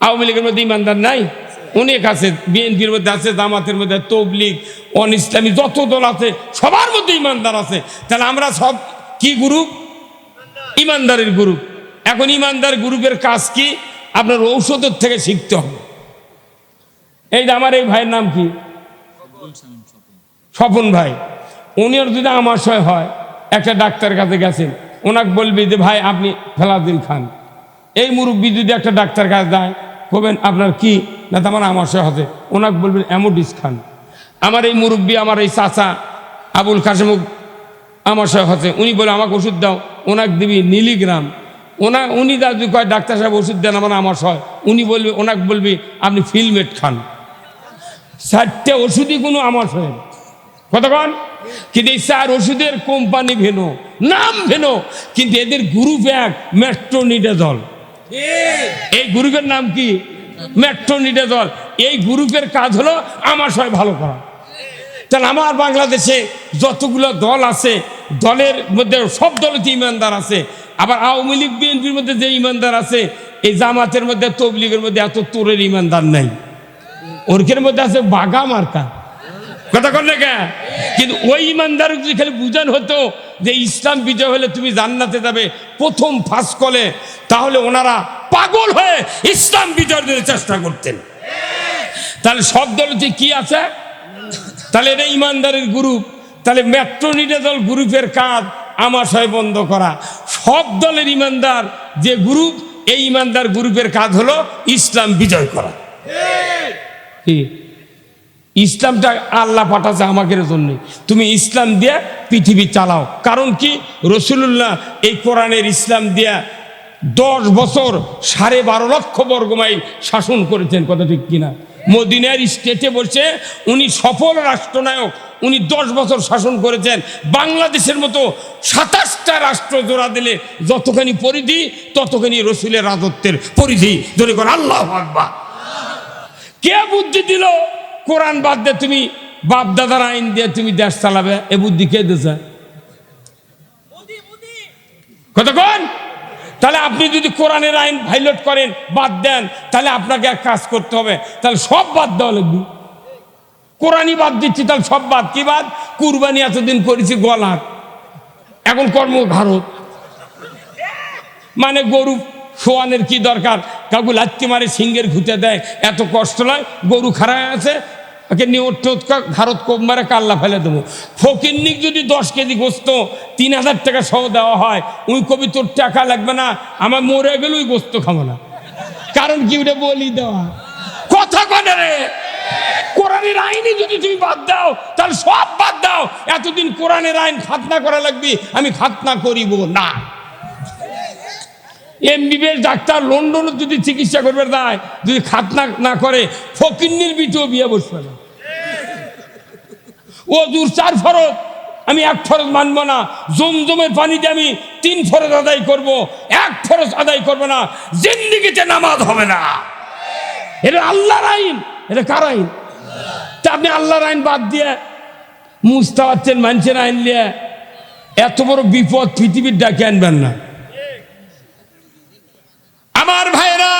আওয়ামী লীগের মধ্যে ইমানদার নাই। অনেক আছে, বিএনপির মধ্যে আছে, জামাতের মধ্যে, তবলিগ অন ইসলামী যত দল আছে, সবার মধ্যে ইমানদার আছে। তাহলে আমরা সব কি গ্রুপ ইমানদারের গ্রুপ এখন ইমানদার গ্রুপের কাজ কি? আপনার ঔষধের থেকে শিখতে হবে। এই যে আমার এই ভাইয়ের নাম কি? স্বপন ভাই। উনিও যদি আমাশয় হয়, একটা ডাক্তার কাছে গেছেন, ওনাকে বলবি যে, ভাই, আপনি ফেলাদিন খান। এই মুরব্বী যদি একটা ডাক্তার কাছে যায় বলবেন আপনার কি? না তো আমার আমাশয় হতে। ওনাকে বলবেন অ্যামোডিস খান। আমার এই মুরব্বী, আমার এই চাচা আবুল কাশেমুক আমাশয় হচ্ছে উনি বলে, আমাকে ওষুধ দাও। ওনাকে দিবি মিলিগ্রাম ওনা, উনি যদি কয়, ডাক্তার সাহেব ওষুধ দেন, আমার আমার আমাশয় উনি বলবে, ওনাকে বলবি, আপনি ফিলমেট খান। চারটে ওষুধই কোনো আমাশয় না। কতক্ষণ কিন্তু এই চার ওষুধের কোম্পানি ভেনো নাম ভেনো কিন্তু এদের গ্রুপ এক, মেট্রোনিডাজল। এই গ্রুপের নাম কি? মেট্রোনিডাজল এই গ্রুপের কাজ হলো আমার সবাই ভালো করা। তাহলে আমার বাংলাদেশে যতগুলো দল আছে, দলের মধ্যে সব দলেতে ইমানদার আছে। আবার আওয়ামী লীগ, বিএনপির মধ্যে যে ইমানদার আছে, এই জামাতের মধ্যে, তবলিগের মধ্যে এত তোরের ইমানদার নাই। ওরকের মধ্যে আছে বাগা মার্কা। কথা কর না? কিন্তু ওই ইমানদার খালি বুঝান হতো যে ইসলাম বিজয় হলে তুমি জান্নাতে যাবে, প্রথম ফাঁস কলে তাহলে ওনারা পাগল হয়ে ইসলাম বিজয়ের জন্য চেষ্টা করতেন। তাহলে সব দলতে কি আছে? তাহলে এটা ইমানদারের গ্রুপ তাহলে মেট্রোনিটা দল গ্রুপের কাজ আমাশয় বন্ধ করা। সব দলের ইমানদার যে গ্রুপ এই ইমানদার গ্রুপের কাজ হলো ইসলাম বিজয় করা। কি? ইসলামটা আল্লাহ পাঠাচ্ছে আমাদের জন্য। তুমি ইসলাম দিয়ে পৃথিবী চালাও। কারণ কি? রসুল্লাহ এই কোরআনের ইসলাম দিয়া দশ বছর সাড়ে বারো লক্ষ বর্গ মাইল শাসন করেছেন, কথা ঠিক কিনা মদিনার স্টেটে বসে উনি সফল রাষ্ট্রনায়ক, উনি দশ বছর শাসন করেছেন। বাংলাদেশের মতো সাতাশটা রাষ্ট্র জোড়া দিলে যতখানি পরিধি, ততখানি রসুলের রাজত্বের পরিধি। ধরে কর আল্লাহ কে বুদ্ধি দিল? কোরআন বাদ দিয়ে তুমি বাপ দাদার আইন দিয়ে তুমি দেশ চালাবে, এ বুদ্ধি কে দিয়েছে কতক্ষণ তাহলে আপনি যদি কোরআনের আইন ভাইলট করেন, বাদ দেন, তাহলে আপনাকে এক কাজ করতে হবে, তাহলে সব বাদ দেওয়া লাগবে। কোরআনই বাদ দিচ্ছি, তাহলে সব বাদ, কি বাদ? কুরবানি এতদিন করেছি গলার, এখন কর্ম ভারত। মানে গরু শোয়ানের কি দরকার? কাকু লাত্তি মারে, সিংহের ঘুতে দেয়, এত কষ্ট নয় গরু খারাপ আছে ওকে নিয়ে ভারত কোপ কাল্লা ফেলে দেবো। ফকিরনিক যদি দশ কেজি গোস্ত, তিন হাজার টাকা সহ দেওয়া হয়, ওই কবি তোর টাকা লাগবে না, আমার মরে গেলে ওই গোস্ত খাব না। কারণ কি ওটা বলি দেওয়া? কথা কনে রে। কোরআনের আইনে যদি তুমি বাদ দাও, তাহলে সব বাদ দাও। এতদিন কোরআনের আইন খাতনা করা লাগবে, আমি খাতনা করিব না। এমবিবিএস ডাক্তার লন্ডনে যদি চিকিৎসা করবে দেয় যদি খাতনা না করে, ফকিন্নির বিটেও বিয়ে বসবে না। ও দূর চার ফরজ। আমি এক ফরজ মানবো না। জমজমের পানিতে আমি তিন ফরজ আদায় করব। এক ফরজ আদায় করব না। জিন্দিগিতে নামাজ হবে না। এটা আল্লাহর আইন। এটা কার আইন? তা আপনি আল্লাহর আইন বাদ দিয়ে মুস্তা পাচ্ছেন মানুষের আইন নিয়ে এত বড় বিপদ পৃথিবীর ডাকে আনবেন না। আমার ভাইরা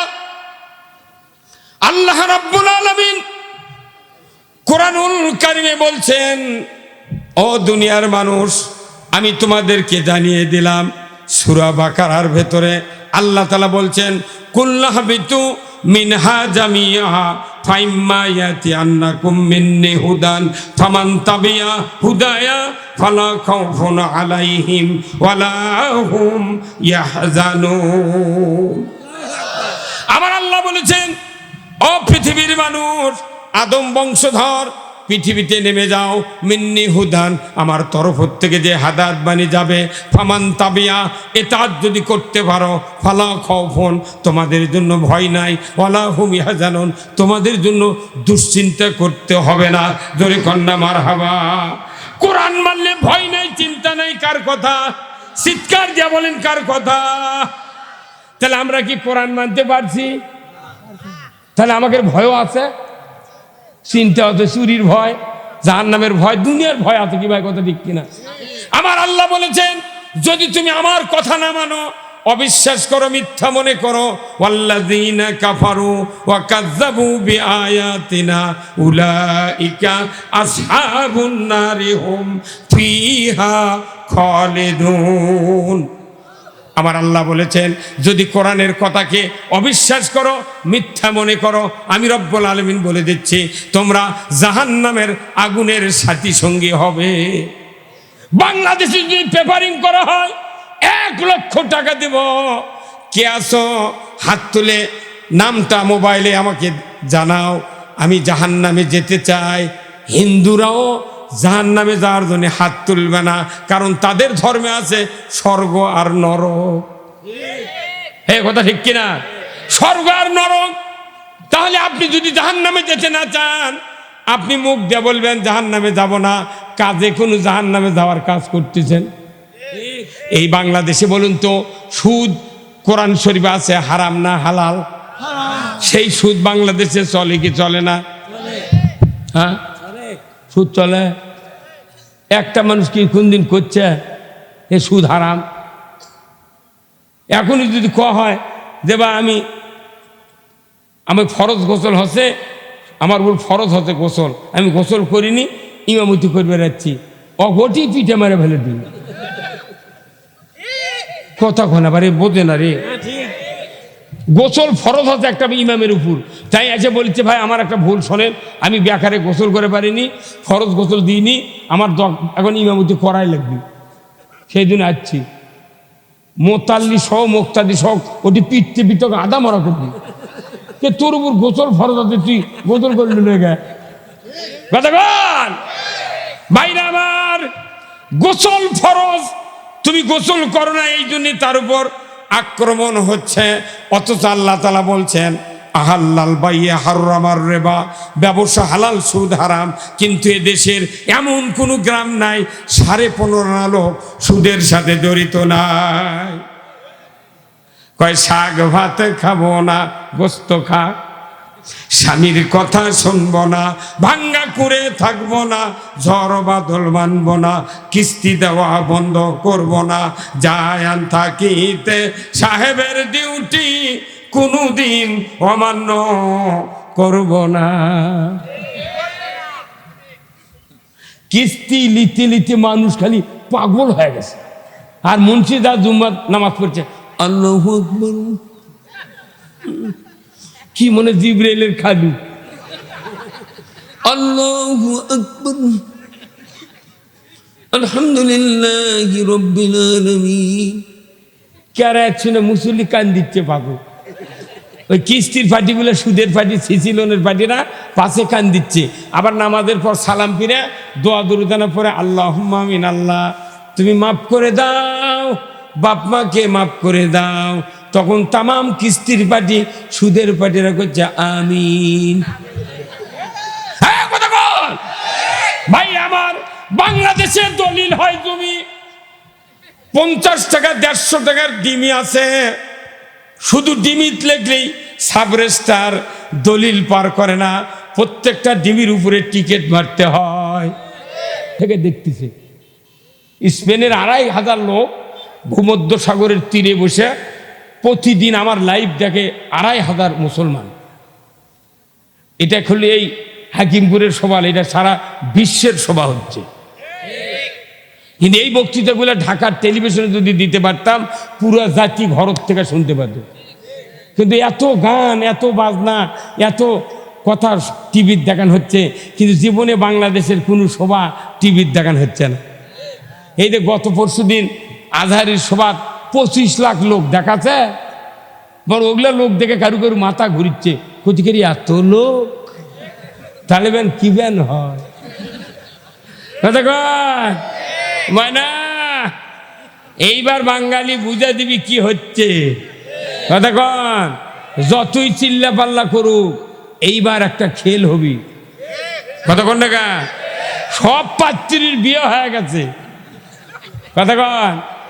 আল্লাহ রাব্বুল আলামিন কোরআনুল কারিমে বলছেন, ও দুনিয়ার মানুষ, আমি তোমাদেরকে জানিয়ে দিলাম, সুরা বাকারার ভেতরে আল্লাহ তালা বলছেন কুল্লাহ বিতু মিনহা জামিয়া আলাইহিম আমার আল্লাহ বলেছেন, ও পৃথিবীর মানুষ আদম বংশধর, পৃথিবীতে নেমে যাও। মিন্নি হুদান, আমার তরফ থেকে যে হাদাত বানি যাবে, ফামান তাবিয়া, এতাত যদি করতে পারো, ফালা খফন তোমাদের জন্য ভয় নাই ওলা হুম ইহাজানুন, তোমাদের জন্য দুশ্চিন্তা করতে হবে না। জোরে কন্যা মার হাবা কোরআন মানলে ভয় নাই, চিন্তা নাই, কার কথা? চিৎকার দিয়া বলেন, কার কথা? তাহলে আমরা কি কোরআন মানতে পারছি? তাহলে আমাদের ভয়ও আছে। চিন্তা হতো চুরির ভয় জাহান নামের ভয়, দুনিয়ার ভয় আছে কি ভাই কথা ঠিক কিনা? আমার আল্লাহ বলেছেন, যদি তুমি আমার কথা না মানো, অবিশ্বাস করো, মিথ্যা মনে করো, ওয়াল্লাযীনা কাফারু আমার আল্লাহ বলেছেন, যদি কোরআনের কথাকে অবিশ্বাস করো, মিথ্যা মনে করো, আমি রব্বুল আলমিন বলে দিচ্ছি, তোমরা জাহান্নামের আগুনের সাথী সঙ্গী হবে। বাংলাদেশে যদি পেপারিং করা হয়, এক লক্ষ টাকা দেব। কে আসো হাত তুলে নামটা মোবাইলে আমাকে জানাও। আমি জাহান্নামে যেতে চাই। হিন্দুরাও জাহান্নামে যাওয়ার জন্য হাত তুলবে না কারণ তাদের ধর্মে আছে স্বর্গ আর নরক। হে কথা ঠিক কিনা? স্বর্গ আর নরক। তাহলে আপনি যদি জাহান নামে যেতে না চান আপনি মুখ দিয়ে বলবেন জাহান নামে যাব না। কাজে কোনো জাহান নামে যাওয়ার কাজ করতেছেন? এই বাংলাদেশে বলুন তো সুদ কোরআন শরীফ আছে হারাম না হালাল? সেই সুদ বাংলাদেশে চলে কি চলে না? হ্যাঁ? সুদ চলে। একটা মানুষ কি কোন দিন করছে? এ সুদ হারাম। এখনই যদি ক হয়, যে বা আমি আমি ফরজ গোসল হচ্ছে, আমার উপর ফরজ হতে গোসল। আমি গোসল করিনি, ইমামতি করবে যাচ্ছি অগটি পিঠে মেরে ফেলে দিই কতক্ষণ আবার, এ বোঝে না রে। গোসল ফরজ হচ্ছে একটা ইমামের উপর। তাই এসে বলছে, ভাই, আমার একটা ভুল শোনেন আমি বেকারে গোসল করে পারিনি, ফরজ গোসল দিইনি, আমার এখন ইমামতি করাই লাগবে। সেই দিন আসছি। মোতাল্লি সহ, মোক্তাদি সহ, ওটি পিটতে ওকে আদা মরা করবি। কে তোর উপর গোসল ফরজ আছে, তুই গোসল করলি কতক্ষণ বাইরে আমার, গোসল ফরজ, তুমি গোসল করো না, এই জন্য তার উপর আক্রমণ হচ্ছে, অথচ আল্লাহ তালা বলছেন, আহাল্লাল বাইয়ে হারুরামার রেবা। ব্যবসা হালাল, সুদ হারাম, কিন্তু এ দেশের এমন কোনো গ্রাম নাই, সাড়ে পনেরো আলো সুদের সাথে জড়িত নাই। কয়, শাক ভাত খাব না, গোস্ত খা। স্বামীর কথা শুনব না, ভাঙ্গা করে থাকব না ঝড় বাদল মানবো না, কিস্তি দেওয়া বন্ধ করব না যায়ান থাকিতে সাহেবের ডিউটি কোনোদিন অমান্য করব না। কিস্তি লিতে লিতে মানুষ খালি পাগল হয়ে গেছে। আর মুন্সিদা জুম্মার নামাজ পড়ছে, আল্লাহ কি মনে জিব্রাইলের খালু আল্লাহ আকবর। আলহামদুলিল্লাহ রব্বিল আলামিন। কারা একশনে মুসল্লি কান দিচ্ছে পাগল? ওই কিস্তির পার্টিগুলো সুদের পার্টি সিসি লোনের পার্টিরা পাশে কান দিচ্ছে। আবার নামাজের পর সালাম ফিরে দোয়া দুরুদানা পরে আল্লাহ আমিন আল্লাহ তুমি মাফ করে দাও বাপ মাকে মাফ করে দাও তখন তামাম কিস্তির পার্টি সুদের পার্টিরা করছে আমিন। ভাই, আমার বাংলাদেশে দলিল হয় তুমি। পঞ্চাশ টাকা, দেড়শো টাকার ডিমি আছে। শুধু ডিমিট লেগলেই সাবরেস্টার দলিল পার করে না, প্রত্যেকটা ডিমির উপরে টিকিট মারতে হয়। থেকে দেখতেছে, স্পেনের আড়াই হাজার লোক ভূমধ্য সাগরের তীরে বসে প্রতিদিন আমার লাইভ দেখে আড়াই হাজার মুসলমান। এটা খুলে এই হাকিমপুরের সভা, এটা সারা বিশ্বের সভা হচ্ছে। কিন্তু এই বক্তৃতাগুলো ঢাকার টেলিভিশনে যদি দিতে পারতাম, পুরো জাতি ঘরত থেকে শুনতে পারত। কিন্তু এত গান, এত বাজনা, এত কথা টিভির দেখান হচ্ছে, কিন্তু জীবনে বাংলাদেশের কোনো সভা টিভির দেখান হচ্ছে না। এই যে গত পরশু দিন আজহারির সভা পঁচিশ লাখ লোক দেখাচ্ছে। বড় ওগুলা লোক দেখে কারু কারু মাথা ঘুরিচ্ছে। কতিকারি এত লোক? তাহলে বেন কি বেন হয়? কথা? ময়না, এইবার বাঙালি বুঝা দিবি কি হচ্ছে। কথা যতই চিল্লা পাল্লা করুক, এইবার একটা খেল হবি। কন না সব পাত্রীর বিয়ে হয়ে গেছে। কথা কন